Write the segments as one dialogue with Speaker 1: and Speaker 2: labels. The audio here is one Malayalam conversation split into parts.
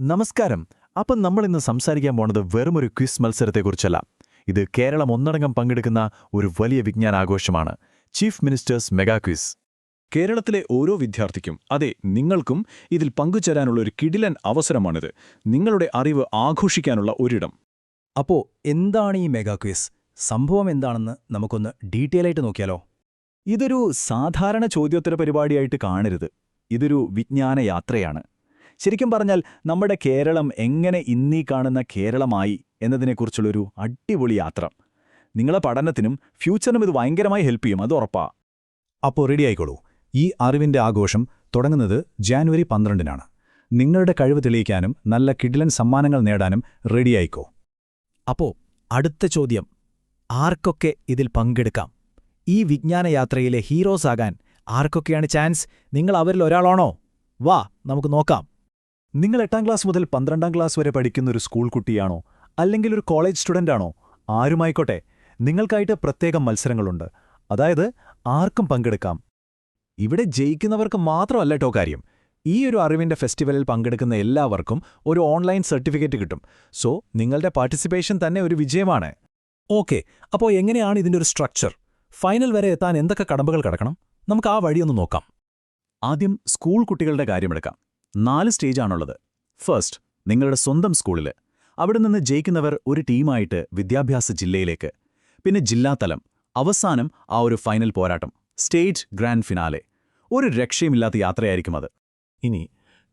Speaker 1: നമസ്കാരം. അപ്പം നമ്മൾ ഇന്ന് സംസാരിക്കാൻ പോണത് വെറുമൊരു ക്വിസ് മത്സരത്തെക്കുറിച്ചല്ല. ഇത് കേരളം ഒന്നടങ്കം പങ്കെടുക്കുന്ന ഒരു വലിയ വിജ്ഞാനാഘോഷമാണ്. Chief minister's mega quiz.
Speaker 2: കേരളത്തിലെ ഓരോ വിദ്യാർത്ഥിക്കും അതെ നിങ്ങൾക്കും ഇതിൽ പങ്കുചേരാനുള്ള ഒരു കിടിലൻ അവസരമാണിത്. നിങ്ങളുടെ അറിവ് ആഘോഷിക്കാനുള്ള ഒരിടം.
Speaker 3: അപ്പോ എന്താണ് ഈ മെഗാ ക്വിസ്? സംഭവം എന്താണെന്ന് നമുക്കൊന്ന് ഡീറ്റെയിൽ ആയിട്ട് നോക്കിയാലോ?
Speaker 2: ഇതൊരു സാധാരണ ചോദ്യോത്തര പരിപാടിയായിട്ട് കാണരുത്. ഇതൊരു വിജ്ഞാന യാത്രയാണ്. ശരിക്കും പറഞ്ഞാൽ നമ്മുടെ കേരളം എങ്ങനെ ഇന്നീ കാണുന്ന കേരളമായി എന്നതിനെക്കുറിച്ചുള്ളൊരു അടിപൊളി യാത്ര. നിങ്ങളെ പഠനത്തിനും ഫ്യൂച്ചറിനും ഇത് ഭയങ്കരമായി ഹെൽപ്പ് ചെയ്യും അത് ഉറപ്പാ.
Speaker 3: അപ്പോൾ റെഡി ആയിക്കോളൂ. ഈ അറിവിന്റെ ആഘോഷം തുടങ്ങുന്നത് ജാനുവരി പന്ത്രണ്ടിനാണ്. നിങ്ങളുടെ കഴിവ് തെളിയിക്കാനും നല്ല കിടിലൻ സമ്മാനങ്ങൾ നേടാനും റെഡിയായിക്കോ അപ്പോ അടുത്ത ചോദ്യം. ആർക്കൊക്കെ ഇതിൽ പങ്കെടുക്കാം? ഈ വിജ്ഞാനയാത്രയിലെ ഹീറോസ് ആകാൻ ആർക്കൊക്കെയാണ് ചാൻസ് നിങ്ങൾ അവരിൽ ഒരാളാണോ? വാ നമുക്ക് നോക്കാം.
Speaker 1: നിങ്ങൾ എട്ടാം ക്ലാസ് മുതൽ പന്ത്രണ്ടാം ക്ലാസ് വരെ പഠിക്കുന്ന ഒരു സ്കൂൾ കുട്ടിയാണോ? അല്ലെങ്കിൽ ഒരു കോളേജ് സ്റ്റുഡന്റ് ആണോ ആരുമായിക്കോട്ടെ നിങ്ങൾക്കായിട്ട് പ്രത്യേകം മത്സരങ്ങളുണ്ട്. അതായത് ആർക്കും പങ്കെടുക്കാം. ഇവിടെ ജയിക്കുന്നവർക്ക് മാത്രമല്ല കേട്ടോ കാര്യം. ഈ ഒരു അറിവിന്റെ ഫെസ്റ്റിവലിൽ പങ്കെടുക്കുന്ന എല്ലാവർക്കും ഒരു ഓൺലൈൻ സർട്ടിഫിക്കറ്റ് കിട്ടും. സോ നിങ്ങളുടെ പാർട്ടിസിപ്പേഷൻ തന്നെ ഒരു വിജയമാണ്.
Speaker 3: ഓക്കെ അപ്പോൾ എങ്ങനെയാണ് ഇതിന്റെ ഒരു സ്ട്രക്ചർ? ഫൈനൽ വരെ എത്താൻ എന്തൊക്കെ കടമ്പകൾ കിടക്കണം? നമുക്ക് ആ വഴിയൊന്ന് നോക്കാം.
Speaker 2: ആദ്യം സ്കൂൾ കുട്ടികളുടെ കാര്യമെടുക്കാം നാല് സ്റ്റേജാണുള്ളത്. ഫസ്റ്റ് നിങ്ങളുടെ സ്വന്തം സ്കൂളിൽ അവിടെ നിന്ന് ജയിക്കുന്നവർ ഒരു ടീമായിട്ട് വിദ്യാഭ്യാസ ജില്ലയിലേക്ക്. പിന്നെ ജില്ലാതലം അവസാനം ആ ഒരു ഫൈനൽ പോരാട്ടം സ്റ്റേറ്റ് ഗ്രാൻഡ് ഫിനാലെ. ഒരു രക്ഷയുമില്ലാത്ത യാത്രയായിരിക്കും അത്.
Speaker 1: ഇനി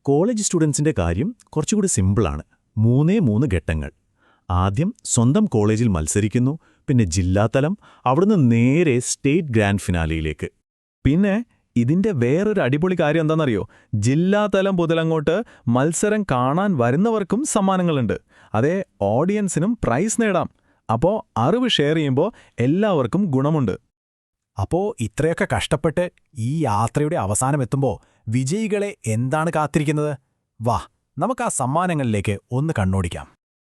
Speaker 1: കോളേജ് സ്റ്റുഡൻസിന്റെ കാര്യം കുറച്ചുകൂടി സിമ്പിളാണ്. മൂന്നേ മൂന്ന് ഘട്ടങ്ങൾ. ആദ്യം സ്വന്തം കോളേജിൽ മത്സരിക്കുന്നു പിന്നെ ജില്ലാതലം അവിടുന്ന് നേരെ സ്റ്റേറ്റ് ഗ്രാൻഡ് ഫിനാലയിലേക്ക്. പിന്നെ ഇതിന്റെ വേറൊരു അടിപൊളി കാര്യം എന്താണെന്നറിയോ? ജില്ലാതലം മുതലങ്ങോട്ട് മത്സരം കാണാൻ വരുന്നവർക്കും സമ്മാനങ്ങളുണ്ട്. അതേ ഓഡിയൻസിനും പ്രൈസ് നേടാം. അപ്പോ അറിവ് ഷെയർ ചെയ്യുമ്പോൾ എല്ലാവർക്കും ഗുണമുണ്ട്.
Speaker 3: അപ്പോ ഇത്രയൊക്കെ കഷ്ടപ്പെട്ട് ഈ യാത്രയുടെ അവസാനം എത്തുമ്പോൾ വിജയികളെ എന്താണ് കാത്തിരിക്കുന്നത്? വാ നമുക്ക് ആ സമ്മാനങ്ങളിലേക്ക് ഒന്ന് കണ്ണോടിക്കാം.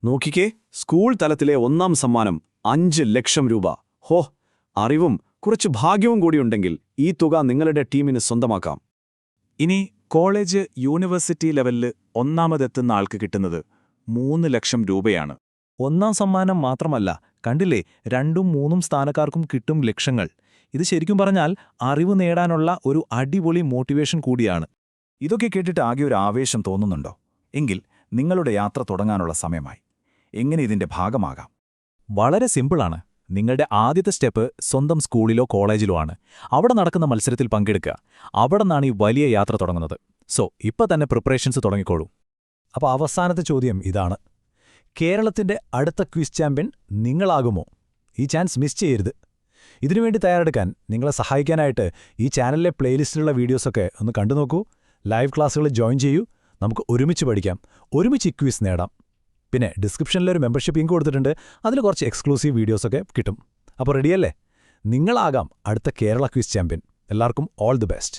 Speaker 2: നോക്കിക്കേ സ്കൂൾ തലത്തിലെ ഒന്നാം സമ്മാനം അഞ്ച് ലക്ഷം രൂപ. ഹോ അറിവും കുറച്ച് ഭാഗ്യവും കൂടിയുണ്ടെങ്കിൽ ഈ തുക നിങ്ങളുടെ ടീമിന് സ്വന്തമാക്കാം. ഇനി കോളേജ് യൂണിവേഴ്സിറ്റി ലെവലിൽ ഒന്നാമതെത്തുന്ന ആൾക്ക് കിട്ടുന്നത് മൂന്ന് ലക്ഷം രൂപയാണ്.
Speaker 1: ഒന്നാം സമ്മാനം മാത്രമല്ല കണ്ടില്ലേ? രണ്ടും മൂന്നും സ്ഥാനക്കാർക്കും കിട്ടും ലക്ഷങ്ങൾ. ഇത് ശരിക്കും പറഞ്ഞാൽ അറിവ് നേടാനുള്ള ഒരു അടിപൊളി മോട്ടിവേഷൻ കൂടിയാണ്.
Speaker 2: ഇതൊക്കെ കേട്ടിട്ട് ആകെ ഒരു ആവേശം തോന്നുന്നുണ്ടോ? എങ്കിൽ നിങ്ങളുടെ യാത്ര തുടങ്ങാനുള്ള സമയമായി. എങ്ങനെ ഇതിന്റെ ഭാഗമാകാം?
Speaker 1: വളരെ സിമ്പിളാണ്. നിങ്ങളുടെ ആദ്യത്തെ സ്റ്റെപ്പ് സ്വന്തം സ്കൂളിലോ കോളേജിലോ ആണ്. അവിടെ നടക്കുന്ന മത്സരത്തിൽ പങ്കെടുക്കുക. അവിടെ നിന്നാണ് ഈ വലിയ യാത്ര തുടങ്ങുന്നത്. സോ ഇപ്പം തന്നെ പ്രിപ്പറേഷൻസ് തുടങ്ങിക്കോളൂ.
Speaker 3: അപ്പോൾ അവസാനത്തെ ചോദ്യം ഇതാണ്. കേരളത്തിന്റെ അടുത്ത ക്വിസ് ചാമ്പ്യൻ നിങ്ങളാകുമോ? ഈ ചാൻസ് മിസ് ചെയ്യരുത്. ഇതിനുവേണ്ടി തയ്യാറെടുക്കാൻ നിങ്ങളെ സഹായിക്കാനായിട്ട് ഈ ചാനലിലെ പ്ലേലിസ്റ്റിലുള്ള വീഡിയോസൊക്കെ ഒന്ന് കണ്ടു നോക്കൂ ലൈവ് ക്ലാസ്സുകൾ ജോയിൻ ചെയ്യൂ. നമുക്ക് ഒരുമിച്ച് പഠിക്കാം. ഒരുമിച്ച് ഇക്വിസ് ക്വിസ് നേടാം. പിന്നെ ഡിസ്ക്രിപ്ഷനിലൊരു മെമ്പർഷിപ്പ് ലിങ്ക് കൊടുത്തിട്ടുണ്ട്. അതിൽ കുറച്ച് എക്സ്ക്ലൂസീവ് വീഡിയോസൊക്കെ കിട്ടും. അപ്പോൾ റെഡിയല്ലേ നിങ്ങളാകാം അടുത്ത കേരള ക്വിസ് ചാമ്പ്യൻ എല്ലാവർക്കും ഓൾ ദി ബെസ്റ്റ്